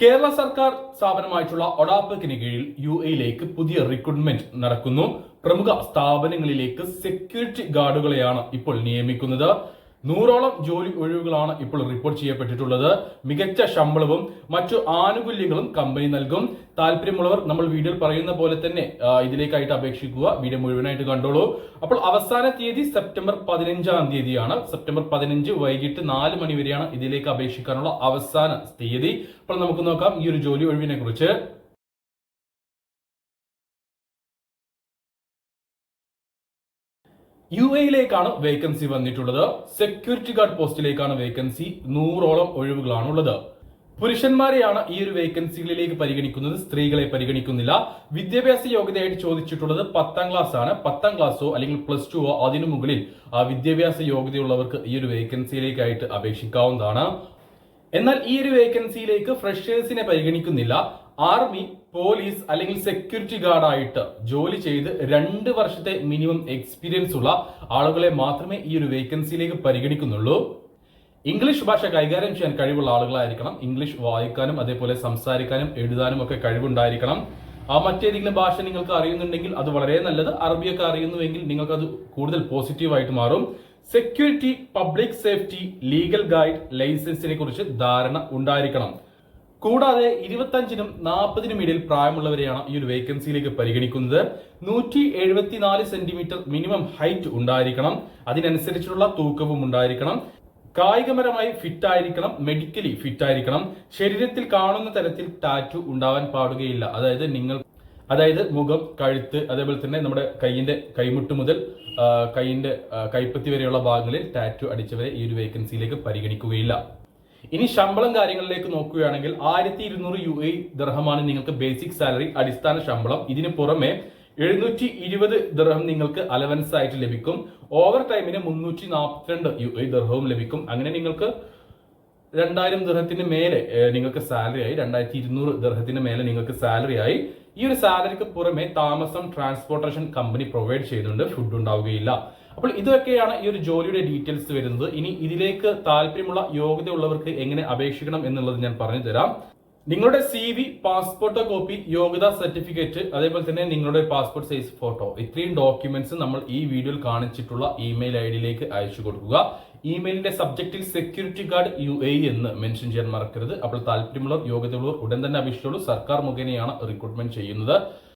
കേരള സർക്കാർ സ്ഥാപനമായിട്ടുള്ള ഒഡാപക്കിന് കീഴിൽ യു എയിലേക്ക് പുതിയ റിക്രൂട്ട്മെന്റ് നടക്കുന്നു. പ്രമുഖ സ്ഥാപനങ്ങളിലേക്ക് സെക്യൂരിറ്റി ഗാർഡുകളെയാണ് ഇപ്പോൾ നിയമിക്കുന്നത്. നൂറോളം ജോലി ഒഴിവുകളാണ് ഇപ്പോൾ റിപ്പോർട്ട് ചെയ്യപ്പെട്ടിട്ടുള്ളത്. മികച്ച ശമ്പളവും മറ്റു ആനുകൂല്യങ്ങളും കമ്പനി നൽകും. താല്പര്യമുള്ളവർ നമ്മൾ വീഡിയോയിൽ പറയുന്ന പോലെ തന്നെ ഇതിലേക്കായിട്ട് അപേക്ഷിക്കുക. വീഡിയോ മുഴുവനായിട്ട് കണ്ടോളൂ. അപ്പോൾ അവസാന തീയതി സെപ്റ്റംബർ പതിനഞ്ചാം തീയതിയാണ്. സെപ്റ്റംബർ പതിനഞ്ച് വൈകിട്ട് നാല് മണി വരെയാണ് ഇതിലേക്ക് അപേക്ഷിക്കാനുള്ള അവസാന തീയതി. അപ്പോൾ നമുക്ക് നോക്കാം ഈ ഒരു ജോലി ഒഴിവിനെ കുറിച്ച് യു എയിലേക്കാണ് വേക്കൻസി വന്നിട്ടുള്ളത്. സെക്യൂരിറ്റി ഗാർഡ് പോസ്റ്റിലേക്കാണ് വേക്കൻസി നൂറോളം ഒഴിവുകളാണ് ഉള്ളത് പുരുഷന്മാരെയാണ് ഈ ഒരു വേക്കൻസികളിലേക്ക് പരിഗണിക്കുന്നത്. സ്ത്രീകളെ പരിഗണിക്കുന്നില്ല. വിദ്യാഭ്യാസ യോഗ്യതയായിട്ട് ചോദിച്ചിട്ടുള്ളത് പത്താം ക്ലാസ് ആണ്. പത്താം ക്ലാസ്സോ അല്ലെങ്കിൽ പ്ലസ് ടുവോ അതിനു മുകളിൽ വിദ്യാഭ്യാസ യോഗ്യതയുള്ളവർക്ക് ഈ ഒരു വേക്കൻസിയിലേക്കായിട്ട് അപേക്ഷിക്കാവുന്നതാണ്. എന്നാൽ ഈ ഒരു വേക്കൻസിയിലേക്ക് ഫ്രഷേഴ്സിനെ പരിഗണിക്കുന്നില്ല. ആർമി പോലീസ് അല്ലെങ്കിൽ സെക്യൂരിറ്റി ഗാർഡായിട്ട് ജോലി ചെയ്ത് രണ്ട് വർഷത്തെ മിനിമം എക്സ്പീരിയൻസ് ഉള്ള ആളുകളെ മാത്രമേ ഈ ഒരു വേക്കൻസിയിലേക്ക് പരിഗണിക്കുന്നുള്ളൂ. ഇംഗ്ലീഷ് ഭാഷ കൈകാര്യം ചെയ്യാൻ കഴിവുള്ള ആളുകളായിരിക്കണം. ഇംഗ്ലീഷ് വായിക്കാനും അതേപോലെ സംസാരിക്കാനും എഴുതാനും ഒക്കെ കഴിവുണ്ടായിരിക്കണം. ആ മറ്റേതെങ്കിലും ഭാഷ നിങ്ങൾക്ക് അറിയുന്നുണ്ടെങ്കിൽ അത് വളരെ നല്ലത്. അറബിയൊക്കെ അറിയുന്നുവെങ്കിൽ നിങ്ങൾക്ക് അത് കൂടുതൽ പോസിറ്റീവായിട്ട് മാറും. Security public safety legal guide ലൈസൻസിനെ കുറിച്ച് ധാരണ ഉണ്ടായിരിക്കണം. കൂടാതെ ഇരുപത്തഞ്ചിനും നാൽപ്പതിനും ഇടയിൽ പ്രായമുള്ളവരെയാണ് ഈ ഒരു വേക്കൻസിയിലേക്ക് പരിഗണിക്കുന്നത്. നൂറ്റി എഴുപത്തിനാല് സെന്റിമീറ്റർ മിനിമം ഹൈറ്റ് ഉണ്ടായിരിക്കണം. അതിനനുസരിച്ചുള്ള തൂക്കവും ഉണ്ടായിരിക്കണം. കായികപരമായി ഫിറ്റ് ആയിരിക്കണം മെഡിക്കലി ഫിറ്റ് ആയിരിക്കണം ശരീരത്തിൽ കാണുന്ന തരത്തിൽ ടാറ്റു ഉണ്ടാവാൻ പാടുകയില്ല. അതായത് നിങ്ങൾ അതായത് മുഖം കഴുത്ത് അതേപോലെ തന്നെ നമ്മുടെ കൈയിന്റെ കൈമുട്ട് മുതൽ കൈയിന്റെ കൈപ്പത്തി വരെയുള്ള ഭാഗങ്ങളിൽ ടാറ്റു അടിച്ചവരെ ഈ ഒരു വേക്കൻസിയിലേക്ക് പരിഗണിക്കുകയില്ല. ഇനി ശമ്പളം കാര്യങ്ങളിലേക്ക് നോക്കുകയാണെങ്കിൽ ആയിരത്തി ഇരുന്നൂറ് യു എ ദർഹമാണ് നിങ്ങൾക്ക് ബേസിക് സാലറി അടിസ്ഥാന ശമ്പളം. ഇതിന് പുറമെ എഴുന്നൂറ്റി ഇരുപത് ദർഹം നിങ്ങൾക്ക് അലവൻസ് ആയിട്ട് ലഭിക്കും. ഓവർ ടൈമിന് മുന്നൂറ്റി നാൽപ്പത്തിരണ്ട് യു എ ദർഹവും ലഭിക്കും. അങ്ങനെ നിങ്ങൾക്ക് രണ്ടായിരം ദർഹത്തിന് മേലെ നിങ്ങൾക്ക് സാലറി ആയി രണ്ടായിരത്തി ഇരുന്നൂറ് ദർഹത്തിന് മേലെ നിങ്ങൾക്ക് സാലറി ആയി. ഈ ഒരു സാലറിക്ക് പുറമെ താമസം ട്രാൻസ്പോർട്ടേഷൻ കമ്പനി പ്രൊവൈഡ് ചെയ്യുന്നുണ്ട്. ഫുഡ് ഉണ്ടാവുകയില്ല. അപ്പോൾ ഇതൊക്കെയാണ് ഈ ഒരു ജോലിയുടെ ഡീറ്റെയിൽസ് വരുന്നത്. ഇനി ഇതിലേക്ക് താല്പര്യമുള്ള യോഗ്യതയുള്ളവർക്ക് എങ്ങനെ അപേക്ഷിക്കണം എന്നുള്ളത് ഞാൻ പറഞ്ഞു തരാം നിങ്ങളുടെ സി വി പാസ്പോർട്ട് കോപ്പി യോഗ്യതാ സർട്ടിഫിക്കറ്റ് അതേപോലെ തന്നെ നിങ്ങളുടെ പാസ്പോർട്ട് സൈസ് ഫോട്ടോ ഇത്രയും ഡോക്യുമെന്റ്സ് നമ്മൾ ഈ വീഡിയോയിൽ കാണിച്ചിട്ടുള്ള ഇമെയിൽ ഐ ഡിയിലേക്ക് അയച്ചു കൊടുക്കുക. ഇമെയിലിന്റെ സബ്ജക്റ്റിൽ സെക്യൂരിറ്റി ഗാർഡ് യു എ എന്ന് മെൻഷൻ ചെയ്യാൻ മറക്കരുത്. അപ്പോൾ താല്പര്യമുള്ളവർ യോഗ്യതയുള്ളവർ ഉടൻ തന്നെ അപേക്ഷിച്ചുള്ളൂ സർക്കാർ മുഖേനയാണ് റിക്രൂട്ട്മെന്റ് ചെയ്യുന്നത്.